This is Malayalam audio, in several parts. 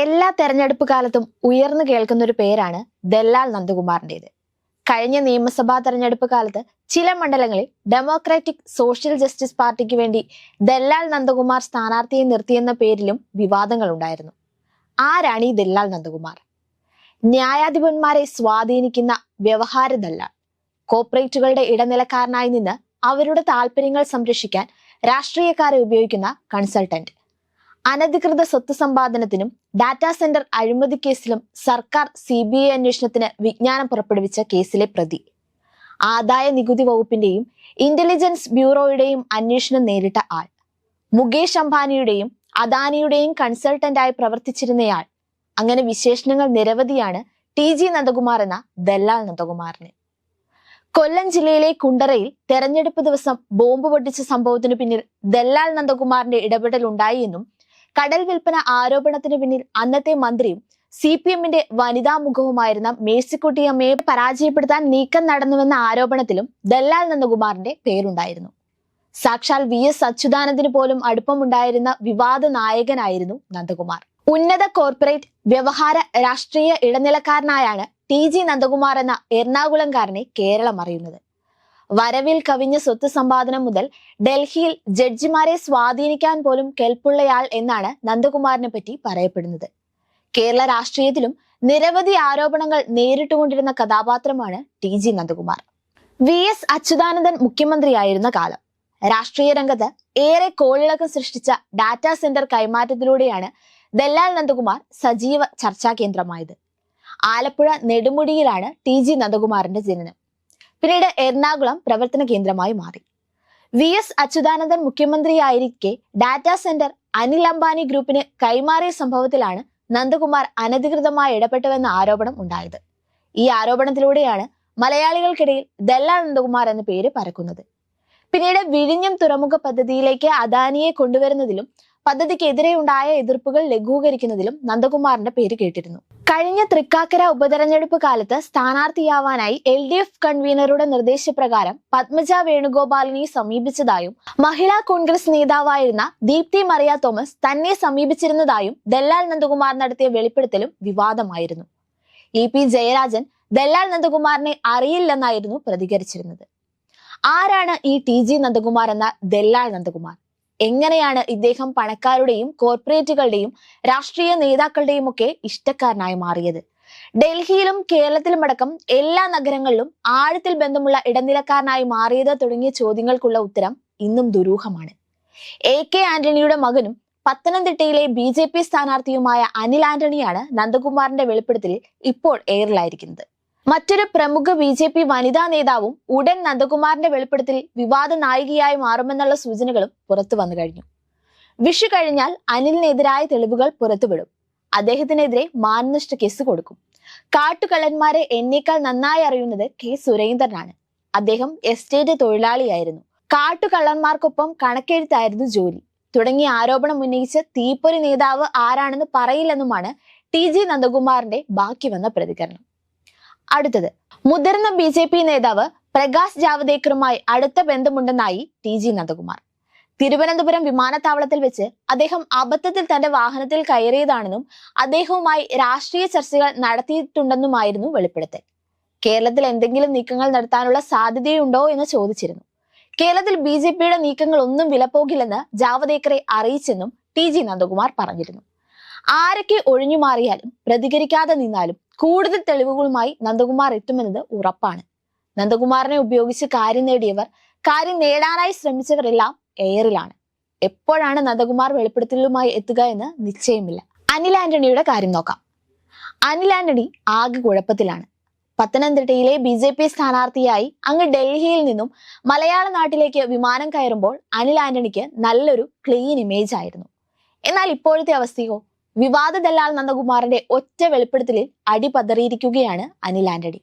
എല്ലാ തെരഞ്ഞെടുപ്പ് കാലത്തും ഉയർന്നു കേൾക്കുന്ന ഒരു പേരാണ് ദല്ലാൽ നന്ദകുമാറിന്റേത്. കഴിഞ്ഞ നിയമസഭാ തെരഞ്ഞെടുപ്പ് കാലത്ത് ചില മണ്ഡലങ്ങളിൽ ഡെമോക്രാറ്റിക് സോഷ്യൽ ജസ്റ്റിസ് പാർട്ടിക്ക് വേണ്ടി ദല്ലാൽ നന്ദകുമാർ സ്ഥാനാർത്ഥിയെ നിർത്തിയെന്ന പേരിലും വിവാദങ്ങൾ ഉണ്ടായിരുന്നു. ആരാണ് ഈ ദല്ലാൽ നന്ദകുമാർ? ന്യായാധിപന്മാരെ സ്വാധീനിക്കുന്ന വ്യവഹാര ദല്ലാൽ. കോർപ്പറേറ്റുകളുടെ ഇടനിലക്കാരനായി നിന്ന് അവരുടെ താല്പര്യങ്ങൾ സംരക്ഷിക്കാൻ രാഷ്ട്രീയക്കാരെ ഉപയോഗിക്കുന്ന കൺസൾട്ടന്റ്. അനധികൃത സ്വത്ത് സമ്പാദനത്തിനും ഡാറ്റാ സെന്റർ അഴിമതി കേസിലും സർക്കാർ സി ബി ഐ അന്വേഷണത്തിന് വിജ്ഞാനം പുറപ്പെടുവിച്ച കേസിലെ പ്രതി. ആദായ നികുതി വകുപ്പിന്റെയും ഇന്റലിജൻസ് ബ്യൂറോയുടെയും അന്വേഷണം നേരിട്ട ആൾ. മുകേഷ് അംബാനിയുടെയും അദാനിയുടെയും കൺസൾട്ടന്റായി പ്രവർത്തിച്ചിരുന്നയാൾ. അങ്ങനെ വിശേഷണങ്ങൾ നിരവധിയാണ് ടി ജി നന്ദകുമാർ എന്ന ദല്ലാൽ നന്ദകുമാറിന്. കൊല്ലം ജില്ലയിലെ കുണ്ടറയിൽ തെരഞ്ഞെടുപ്പ് ദിവസം ബോംബ് പൊട്ടിച്ച സംഭവത്തിനു പിന്നിൽ ദല്ലാൽ നന്ദകുമാറിന്റെ ഇടപെടൽ ഉണ്ടായി എന്നും കടൽ വിൽപ്പന ആരോപണത്തിന് പിന്നിൽ അന്നത്തെ മന്ത്രിയും സി പി എമ്മിന്റെ വനിതാ മുഖവുമായിരുന്ന മേഴ്സിക്കുട്ടിയമ്മയെ പരാജയപ്പെടുത്താൻ നീക്കം നടന്നുവെന്ന ആരോപണത്തിലും ദല്ലാൽ നന്ദകുമാറിന്റെ പേരുണ്ടായിരുന്നു. സാക്ഷാൽ വി എസ് അച്യുതാനന്ദന് പോലും അടുപ്പമുണ്ടായിരുന്ന വിവാദ നായകനായിരുന്നു നന്ദകുമാർ. ഉന്നത കോർപ്പറേറ്റ് വ്യവഹാര രാഷ്ട്രീയ ഇടനിലക്കാരനായാണ് ടി ജി നന്ദകുമാർ എന്ന എറണാകുളംകാരനെ കേരളം അറിയുന്നത്. വരവിൽ കവിഞ്ഞ സ്വത്ത് സമ്പാദനം മുതൽ ഡൽഹിയിൽ ജഡ്ജിമാരെ സ്വാധീനിക്കാൻ പോലും കെൽപ്പുള്ളയാൾ എന്നാണ് നന്ദകുമാറിനെ പറ്റി പറയപ്പെടുന്നത്. കേരള രാഷ്ട്രീയത്തിലും നിരവധി ആരോപണങ്ങൾ നേരിട്ടുകൊണ്ടിരുന്ന കഥാപാത്രമാണ് T G Nandakumar. V S Achuthanandan മുഖ്യമന്ത്രിയായിരുന്ന കാലം. രാഷ്ട്രീയ രംഗത്ത് ഏറെ കോളിളക്കം സൃഷ്ടിച്ച ഡാറ്റാ സെന്റർ കൈമാറ്റത്തിലൂടെയാണ് ദല്ലാൽ നന്ദകുമാർ സജീവ ചർച്ചാ കേന്ദ്രമായത്. ആലപ്പുഴ നെടുമുടിയിലാണ് ടി ജി നന്ദകുമാറിന്റെ ജനനം. പിന്നീട് എറണാകുളം പ്രവർത്തന കേന്ദ്രമായി മാറി. വി എസ് അച്യുതാനന്ദൻ മുഖ്യമന്ത്രിയായിരിക്കെ ഡാറ്റാ സെന്റർ അനിൽ അംബാനി ഗ്രൂപ്പിന് കൈമാറിയ സംഭവത്തിലാണ് നന്ദകുമാർ അനധികൃതമായി ഇടപെട്ടുവെന്ന ആരോപണം ഉണ്ടായത്. ഈ ആരോപണത്തിലൂടെയാണ് മലയാളികൾക്കിടയിൽ ദല്ല നന്ദകുമാർ എന്ന പേര് പരക്കുന്നത്. പിന്നീട് വിഴിഞ്ഞം തുറമുഖ പദ്ധതിയിലേക്ക് അദാനിയെ കൊണ്ടുവരുന്നതിലും പദ്ധതിക്കെതിരെ ഉണ്ടായ എതിർപ്പുകൾ ലഘൂകരിക്കുന്നതിലും നന്ദകുമാറിന്റെ പേര് കേട്ടിരുന്നു. കഴിഞ്ഞ തൃക്കാക്കര ഉപതെരഞ്ഞെടുപ്പ് കാലത്ത് സ്ഥാനാർത്ഥിയാവാനായി എൽ ഡി എഫ് കൺവീനറുടെ നിർദ്ദേശപ്രകാരം പത്മജ വേണുഗോപാലിനെ സമീപിച്ചതായും മഹിളാ കോൺഗ്രസ് നേതാവായിരുന്ന ദീപ്തി മറിയ തോമസ് തന്നെ സമീപിച്ചിരുന്നതായും ദല്ലാൽ നന്ദകുമാർ നടത്തിയ വെളിപ്പെടുത്തലും വിവാദമായിരുന്നു. ഇ പി ജയരാജൻ ദല്ലാൽ നന്ദകുമാറിനെ അറിയില്ലെന്നായിരുന്നു പ്രതികരിച്ചിരുന്നത്. ആരാണ് ഈ ടി ജി നന്ദകുമാർ എന്ന ദല്ലാൽ നന്ദകുമാർ? എങ്ങനെയാണ് ഇദ്ദേഹം പണക്കാരുടെയും കോർപ്പറേറ്റുകളുടെയും രാഷ്ട്രീയ നേതാക്കളുടെയും ഒക്കെ ഇഷ്ടക്കാരനായി മാറിയത്? ഡൽഹിയിലും കേരളത്തിലുമടക്കം എല്ലാ നഗരങ്ങളിലും ആഴത്തിൽ ബന്ധമുള്ള ഇടനിലക്കാരനായി മാറിയത് തുടങ്ങിയ ചോദ്യങ്ങൾക്കുള്ള ഉത്തരം ഇന്നും ദുരൂഹമാണ്. എ കെ ആന്റണിയുടെ മകനും പത്തനംതിട്ടയിലെ ബി ജെ പി സ്ഥാനാർത്ഥിയുമായ അനിൽ ആന്റണിയാണ് നന്ദകുമാറിന്റെ വെളിപ്പെടുത്തലിൽ ഇപ്പോൾ എയറിലായിരിക്കുന്നത് മറ്റൊരു പ്രമുഖ ബി ജെ പി വനിതാ നേതാവും ഉടൻ നന്ദകുമാറിന്റെ വെളിപ്പെടുത്തലിൽ വിവാദ നായികയായി മാറുമെന്നുള്ള സൂചനകളും പുറത്തു വന്നു കഴിഞ്ഞു. വിഷു കഴിഞ്ഞാൽ അനിലിനെതിരായ തെളിവുകൾ പുറത്തുവിടും. അദ്ദേഹത്തിനെതിരെ മാനനഷ്ട കേസ് കൊടുക്കും. കാട്ടുകള്ളന്മാരെ എന്നേക്കാൾ നന്നായി അറിയുന്നത് കെ സുരേന്ദ്രനാണ്. അദ്ദേഹം എസ്റ്റേറ്റ് തൊഴിലാളിയായിരുന്നു. കാട്ടുകള്ളന്മാർക്കൊപ്പം കണക്കെഴുത്തായിരുന്നു ജോലി. തുടങ്ങിയ ആരോപണം ഉന്നയിച്ച തീപ്പൊരി നേതാവ് ആരാണെന്ന് പറയില്ലെന്നുമാണ് ടി ജി നന്ദകുമാറിന്റെ ബാക്കി വന്ന പ്രതികരണം. അടുത്തത്. മുതിർന്ന ബി ജെ പി നേതാവ് പ്രകാശ് ജാവദേക്കറുമായി അടുത്ത ബന്ധമുണ്ടെന്നായി ടി ജി നന്ദകുമാർ. തിരുവനന്തപുരം വിമാനത്താവളത്തിൽ വെച്ച് അദ്ദേഹം അബദ്ധത്തിൽ തന്റെ വാഹനത്തിൽ കയറിയതാണെന്നും അദ്ദേഹവുമായി രാഷ്ട്രീയ ചർച്ചകൾ നടത്തിയിട്ടുണ്ടെന്നുമായിരുന്നു വെളിപ്പെടുത്തൽ. കേരളത്തിൽ എന്തെങ്കിലും നീക്കങ്ങൾ നടത്താനുള്ള സാധ്യതയുണ്ടോ എന്ന് ചോദിച്ചിരുന്നു. കേരളത്തിൽ ബി ജെ പിയുടെ നീക്കങ്ങൾ ഒന്നും വിലപ്പോകില്ലെന്ന് ജാവദേക്കറെ അറിയിച്ചെന്നും ടി ജി നന്ദകുമാർ പറഞ്ഞിരുന്നു. ആരൊക്കെ ഒഴിഞ്ഞു മാറിയാലും പ്രതികരിക്കാതെ നിന്നാലും കൂടുതൽ തെളിവുകളുമായി നന്ദകുമാർ എത്തുമെന്നത് ഉറപ്പാണ്. നന്ദകുമാറിനെ ഉപയോഗിച്ച് കാര്യം നേടിയവർ കാര്യം നേടാനായി ശ്രമിച്ചവരെല്ലാം എയറിലാണ് എപ്പോഴാണ് നന്ദകുമാർ വെളിപ്പെടുത്തലുമായി എത്തുക എന്ന് നിശ്ചയമില്ല. അനിൽ ആന്റണിയുടെ കാര്യം നോക്കാം. അനിൽ ആന്റണി ആകെ കുഴപ്പത്തിലാണ്. പത്തനംതിട്ടയിലെ ബി ജെ പി സ്ഥാനാർത്ഥിയായി അങ്ങ് ഡൽഹിയിൽ നിന്നും മലയാള നാട്ടിലേക്ക് വിമാനം കയറുമ്പോൾ അനിൽ ആന്റണിക്ക് നല്ലൊരു ക്ലീൻ ഇമേജ് ആയിരുന്നു. എന്നാൽ ഇപ്പോഴത്തെ അവസ്ഥയോ? വിവാദ ദലാൽ നന്ദകുമാറിന്റെ ഒറ്റ വെളിപ്പെടുത്തലിൽ അടിപതറിയിരിക്കുകയാണ് അനിൽ ആന്റണി.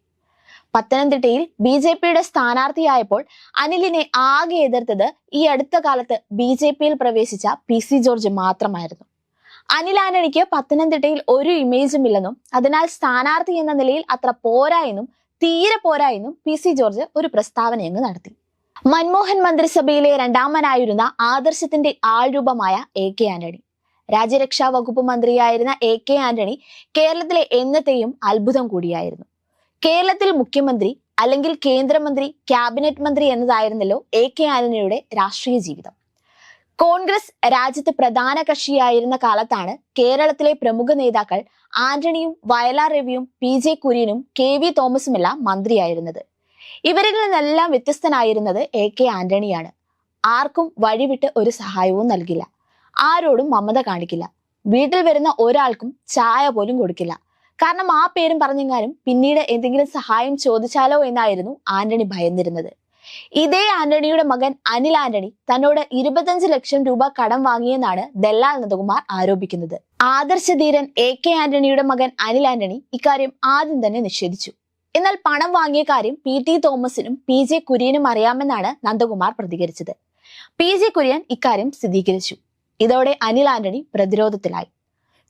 പത്തനംതിട്ടയിൽ ബി ജെ പിയുടെ സ്ഥാനാർത്ഥിയായപ്പോൾ അനിലിനെ ആകെ എതിർത്തത് ഈ അടുത്ത കാലത്ത് ബി ജെ പിയിൽ പ്രവേശിച്ച പി സി ജോർജ് മാത്രമായിരുന്നു. അനിൽ ആന്റണിക്ക് പത്തനംതിട്ടയിൽ ഒരു ഇമേജും ഇല്ലെന്നും അതിനാൽ സ്ഥാനാർത്ഥി എന്ന നിലയിൽ അത്ര പോരാ എന്നും തീരെ പോരാ എന്നും പി സി ജോർജ് ഒരു പ്രസ്താവനയങ്ങ് നടത്തി. മൻമോഹൻ മന്ത്രിസഭയിലെ രണ്ടാമനായിരുന്ന ആദർശത്തിന്റെ ആൾരൂപമായ എ കെ ആന്റണി. രാജ്യരക്ഷാ വകുപ്പ് മന്ത്രിയായിരുന്ന എ കെ ആന്റണി കേരളത്തിലെ എന്നത്തെയും അത്ഭുതം കൂടിയായിരുന്നു. കേരളത്തിൽ മുഖ്യമന്ത്രി അല്ലെങ്കിൽ കേന്ദ്രമന്ത്രി ക്യാബിനറ്റ് മന്ത്രി എന്നതായിരുന്നല്ലോ എ കെ ആന്റണിയുടെ രാഷ്ട്രീയ ജീവിതം. കോൺഗ്രസ് രാജ്യത്ത് പ്രധാന കക്ഷിയായിരുന്ന കാലത്താണ് കേരളത്തിലെ പ്രമുഖ നേതാക്കൾ ആന്റണിയും വയലാർ രവിയും പി ജെ കുര്യനും കെ വി തോമസുമെല്ലാം മന്ത്രിയായിരുന്നത്. ഇവരിൽ നിന്നെല്ലാം വ്യത്യസ്തനായിരുന്നത് എ കെ ആന്റണിയാണ്. ആർക്കും വഴിവിട്ട് ഒരു സഹായവും നൽകില്ല. ആരോടും മമത കാണിക്കില്ല. വീട്ടിൽ വരുന്ന ഒരാൾക്കും ചായ പോലും കൊടുക്കില്ല. കാരണം ആ പേരും പറഞ്ഞെങ്കിലും പിന്നീട് എന്തെങ്കിലും സഹായം ചോദിച്ചാലോ എന്നായിരുന്നു ആന്റണി ഭയന്നിരുന്നത്. ഇതേ ആന്റണിയുടെ മകൻ അനിൽ ആന്റണി തന്നോട് ഇരുപത്തഞ്ച് ലക്ഷം രൂപ കടം വാങ്ങിയെന്നാണ് ദല്ലാൽ നന്ദകുമാർ ആരോപിക്കുന്നത്. ആദർശധീരൻ എ കെ ആന്റണിയുടെ മകൻ അനിൽ ആന്റണി ഇക്കാര്യം ആദ്യം തന്നെ നിഷേധിച്ചു. എന്നാൽ പണം വാങ്ങിയ കാര്യം പി ടി തോമസിനും പി ജെ കുര്യനും അറിയാമെന്നാണ് നന്ദകുമാർ പ്രതികരിച്ചത്. പി ജെ കുര്യൻ ഇക്കാര്യം സ്ഥിരീകരിച്ചു. ഇതോടെ അനിൽ ആന്റണി പ്രതിരോധത്തിലായി.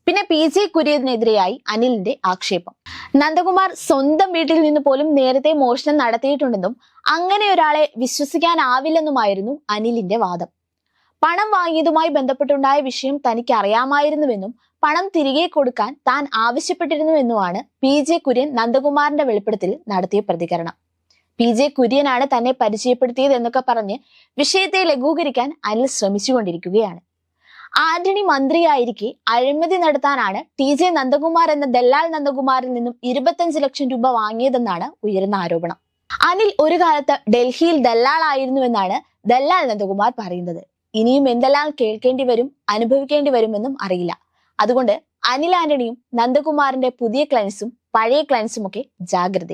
പിന്നെ പി ജെ കുര്യതിനെതിരെയായി അനിലിന്റെ ആക്ഷേപം. നന്ദകുമാർ സ്വന്തം വീട്ടിൽ നിന്ന് പോലും നേരത്തെ മോഷണം നടത്തിയിട്ടുണ്ടെന്നും അങ്ങനെ ഒരാളെ വിശ്വസിക്കാനാവില്ലെന്നുമായിരുന്നു അനിലിന്റെ വാദം. പണം വാങ്ങിയതുമായി ബന്ധപ്പെട്ടുണ്ടായ വിഷയം തനിക്ക് അറിയാമായിരുന്നുവെന്നും പണം തിരികെ കൊടുക്കാൻ താൻ ആവശ്യപ്പെട്ടിരുന്നുവെന്നുമാണ് പി ജെ കുര്യൻ നന്ദകുമാറിന്റെ വെളിപ്പെടുത്തിൽ നടത്തിയ പ്രതികരണം. പി ജെ കുര്യനാണ് തന്നെ പരിചയപ്പെടുത്തിയത് എന്നൊക്കെ പറഞ്ഞ് വിഷയത്തെ ലഘൂകരിക്കാൻ അനിൽ ശ്രമിച്ചുകൊണ്ടിരിക്കുകയാണ്. ആന്റണി മന്ത്രിയായിരിക്കെ അഴിമതി നടത്താനാണ് ടി ജെ നന്ദകുമാർ എന്ന ദല്ലാൽ നന്ദകുമാറിൽ നിന്നും ഇരുപത്തഞ്ച് ലക്ഷം രൂപ വാങ്ങിയതെന്നാണ് ഉയരുന്ന ആരോപണം. അനിൽ ഒരു കാലത്ത് ഡൽഹിയിൽ ദല്ലാളായിരുന്നുവെന്നാണ് ദല്ലാൽ നന്ദകുമാർ പറയുന്നത്. ഇനിയും എന്തെല്ലാം കേൾക്കേണ്ടി വരും അനുഭവിക്കേണ്ടി വരുമെന്നും അറിയില്ല. അതുകൊണ്ട് അനിൽ ആന്റണിയും നന്ദകുമാറിന്റെ പുതിയ ക്ലൈൻസും പഴയ ക്ലൈൻസും ഒക്കെ ജാഗ്രത